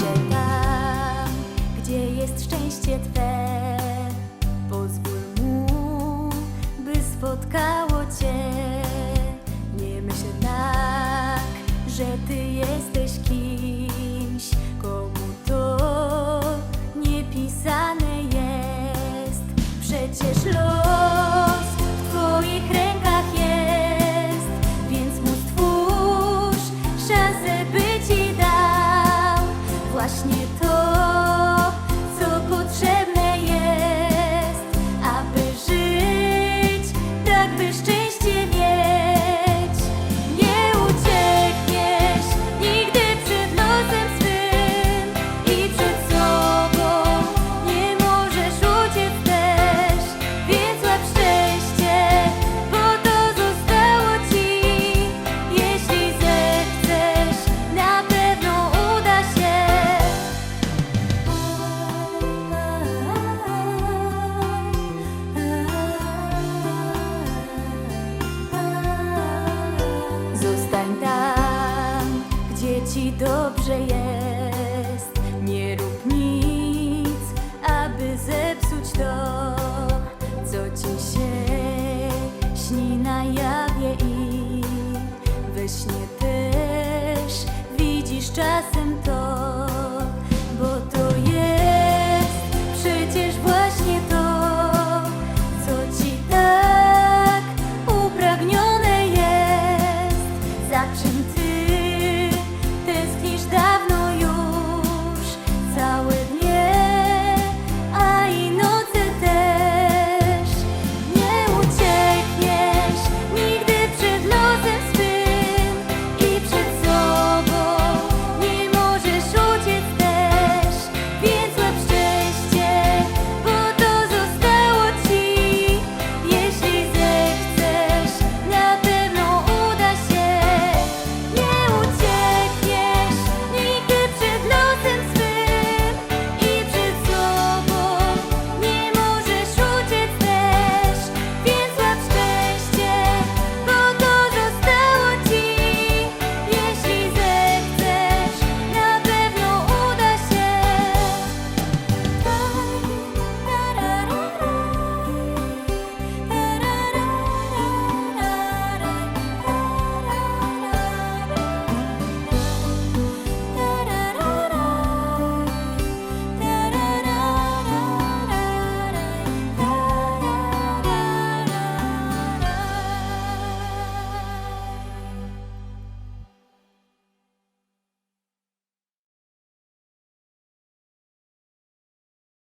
tam, gdzie jest szczęście Twe, pozwól mu, by spotkało Cię. Nie myśl tak, że Ty właśnie ci dobrze jest. Nie rób nic, aby zepsuć to Co ci się śni na jawie i we śnie też. Widzisz czasem to Bo to jest przecież właśnie to Co ci tak upragnione jest. Za czym